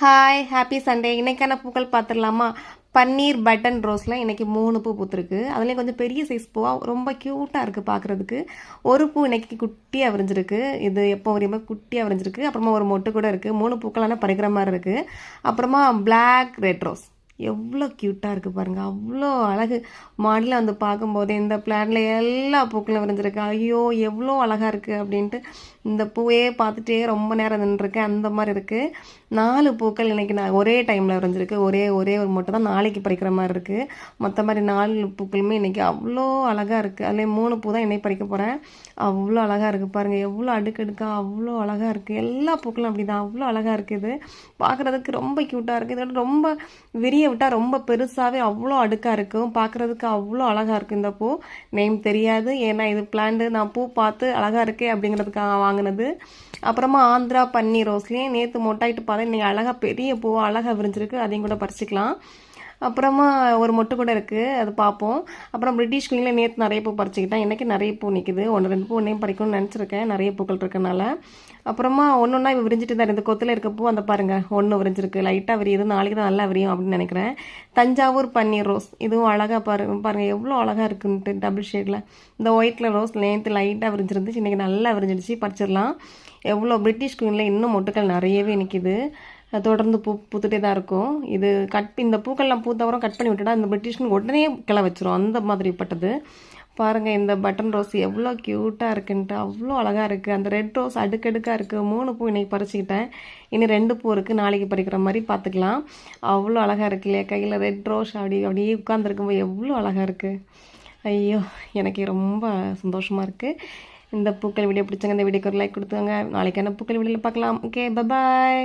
Hi happy Sunday இன்றைக்கான பூக்கள் பார்த்துடலாமா? பன்னீர் பட்டன் ரோஸில் இன்னைக்கு மூணு பூ பூத்துருக்கு. அதுலேயும் கொஞ்சம் பெரிய சைஸ் பூவாக ரொம்ப க்யூட்டாக இருக்குது பார்க்குறதுக்கு. ஒரு பூ இன்றைக்கி குட்டியாக விரிஞ்சிருக்கு. இது எப்போ வரையுமே குட்டியாக விரிஞ்சிருக்கு. அப்புறமா ஒரு மொட்டு கூட இருக்குது மூணு பூக்களான பறிக்கிற மாதிரி இருக்குது அப்புறமா பிளாக் ரெட் ரோஸ் எவ்வளோ க்யூட்டாக இருக்குது பாருங்கள் அவ்வளோ அழகு. மாடியில் வந்து பார்க்கும்போது இந்த பிளான்ல எல்லா பூக்களும் விரிஞ்சிருக்கு. ஐயோ எவ்வளோ அழகாக இருக்குது அப்படின்ட்டு இந்த பூவே பார்த்துட்டே ரொம்ப நேரம் நின்றுருக்கேன் அந்த மாதிரி இருக்குது நாலு பூக்கள் இன்றைக்கி நான் ஒரே டைமில் விரிஞ்சிருக்கு. ஒரே ஒரே ஒரு மட்டும் தான் நாளைக்கு பறிக்கிற மாதிரி இருக்குது மற்ற மாதிரி நாலு பூக்களுமே இன்றைக்கி அவ்வளோ அழகாக இருக்குது அதுலேயும் மூணு பூ தான் இன்னைக்கு பறிக்க போகிறேன் அவ்வளோ அழகாக இருக்குது பாருங்கள் எவ்வளோ அடுக்கடுக்காக அவ்வளோ அழகாக இருக்குது எல்லா பூக்களும் அப்படி தான் அவ்வளோ அழகாக இருக்குது பார்க்குறதுக்கு ரொம்ப க்யூட்டாக இருக்குது இதோட ரொம்ப விரிய விட்டால் ரொம்ப பெருசாகவே அவ்வளோ அடுக்காக இருக்கும் பார்க்குறதுக்கு அவ்வளோ அழகாக இருக்கும் இந்த பூ. நேம் தெரியாது. ஏன்னா இது பிளான்டு நான் பூ பார்த்து அழகாக இருக்கே அப்படிங்கிறதுக்காக வாங்கினது. அப்புறமா ஆந்திரா பன்னி ரோஸ்லேயும் நேற்று மொட்டாயிட்டு பார்த்தேன் நீங்கள் அழகாக பெரிய பூவாக அழகாக விரிஞ்சிருக்கு. அதையும் கூட பறிச்சிக்கலாம். அப்புறமா ஒரு மொட்டு கூட இருக்குது அது பார்ப்போம் அப்புறம் பிரிட்டிஷ் குயினில் நேற்று நிறைய பூ பறிச்சுக்கிட்டேன். இன்றைக்கி நிறைய பூ நிற்குது ஒன்று ரெண்டு பூ ஒன்றையும் பறிக்கணும்னு நினச்சிருக்கேன். நிறைய பூக்கள் இருக்கனால. அப்புறமா ஒன்று ஒன்றா இப்போ விரிஞ்சிட்டு தான் இந்த கொத்தில் இருக்க பூ அந்த பாருங்கள் ஒன்று விரிஞ்சிருக்கு. லைட்டாக விரியுது. நாளைக்கு தான் நல்லா விரியும் அப்படின்னு நினைக்கிறேன். தஞ்சாவூர் பன்னீர் ரோஸ். இதுவும் அழகாக பாரு பாருங்கள் எவ்வளோ அழகாக இருக்குன்ட்டு டபுள் ஷேடில் இந்த ஒயிட்டில் ரோஸ் நேற்று லைட்டாக விரிஞ்சிருந்துச்சு. இன்றைக்கி நல்லா விரிஞ்சிடுச்சு. பறிச்சிடலாம். எவ்வளோ பிரிட்டிஷ் குயினில் இன்னும் மொட்டுக்கள் நிறையவே நிற்கிது தொடர்ந்து பூ பூத்துட்டே தான் இருக்கும். இது கட் இந்த பூக்கள்லாம் பூத்தவரம் கட் பண்ணி விட்டுட்டா இந்த பிரிட்டிஷ்னு உடனே கிளை வச்சிரும். அந்த மாதிரிப்பட்டது பாருங்கள் இந்த பட்டன் ரோஸ் எவ்வளோ க்யூட்டாக இருக்குன்ட்டு அவ்வளோ அழகாக இருக்குது அந்த ரெட் ரோஸ் அடுக்கடுக்காக இருக்குது மூணு பூ இன்னைக்கு பறிச்சுக்கிட்டேன். இனி ரெண்டு பூ இருக்குது நாளைக்கு பறிக்கிற மாதிரி பார்த்துக்கலாம் அவ்வளோ அழகாக இருக்கு இல்லையா? கையில் ரெட் ரோஸ் அப்படி அப்படியே உட்காந்துருக்கும்போது எவ்வளோ அழகாக இருக்குது ஐயோ எனக்கு ரொம்ப சந்தோஷமாக இருக்குது இந்த பூக்கள் வீடியோ பிடிச்சங்க இந்த வீடியோக்கு ஒரு லைக் கொடுத்துங்க நாளைக்கான பூக்கள் வீடியோவில் பார்க்கலாம் ஓகே பபாய்